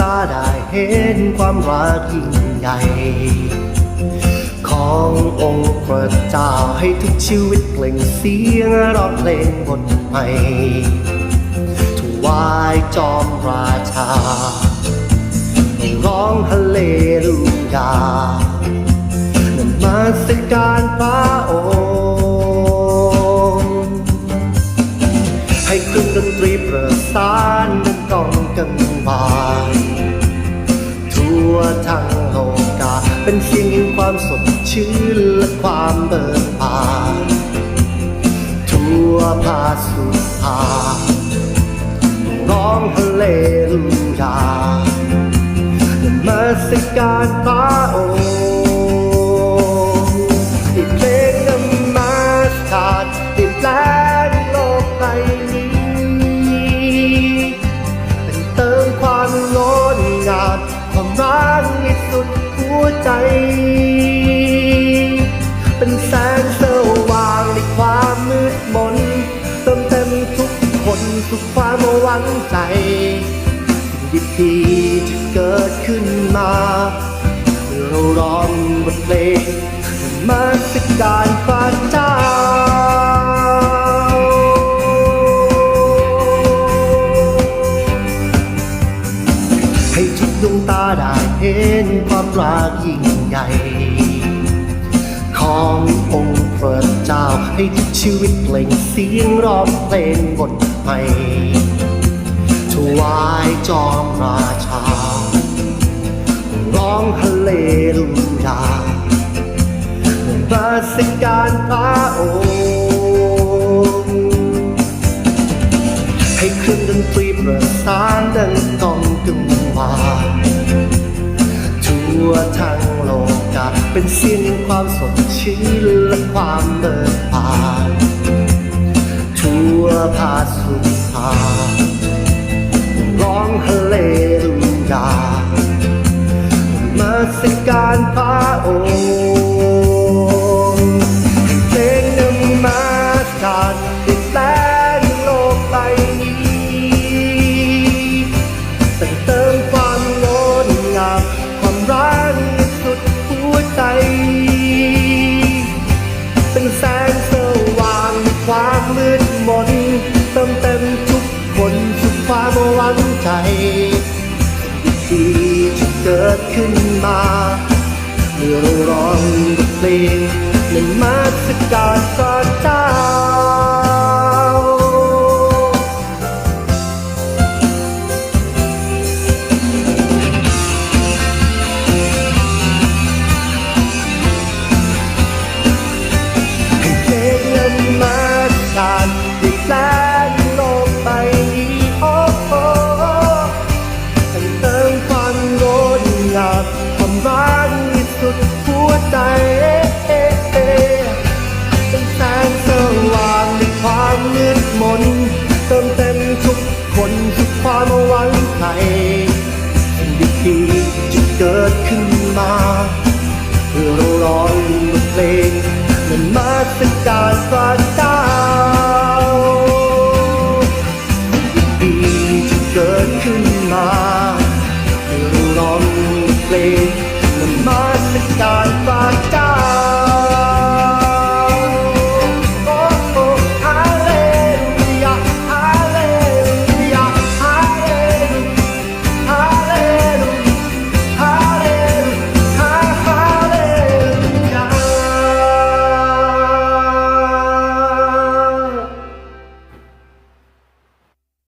ตาได้เห็นความรักยิ่งใหญ่ ขององค์พระเจ้าให้ทุกชีวิตเปล่งเสียงร้องเพลงบทใหม่ถวายจอมราชา ร้องฮาเล ให้เครื่องดนตรีประสานดังกองกังวานทั่วทั้งโลกา เป็นเสียงแห่งความสดชื่นและความเบิกบานทั่วภาสุภาร้องฮาเลลูยานมัสการพระองค์ ความรักที่สุดหัวใจ เป็นแสงสว่างในความมืดมนเติมเต็มทุกคนสุขความหวังใจสิ่งดีจะเกิดขึ้นมาเราร้องบทเพลงมาสการพระเจ้า นความรักยิ่งใหญ่ ขององค์พระเจ้าให้ทุกชีวิตเปล่งเสียงร้องเพลงบทใหม่ถวายจอมราชา ร้องฮาเลลูยามาสการพระองค์ให้เครื่องดนตรีประสานดังกอง เป็นเสียงแห่งความสดชื่นและความเบิกบานทั่วภาสุภาร้องฮาเลลูยามาสการพระองค์ มืดมนเติมเต็มทุกคนทุกความหวังใจที่จะเกิดขึ้นมาเมื่อเราร้องเพลงในมาสการ ดีๆจะเกิดขึ้นมาเพื่อเราร้องบทเพลงนั้นมาสการพระเจ้าดีที่เกิดขึ้นมาเพื่อเราร้องบทเพลง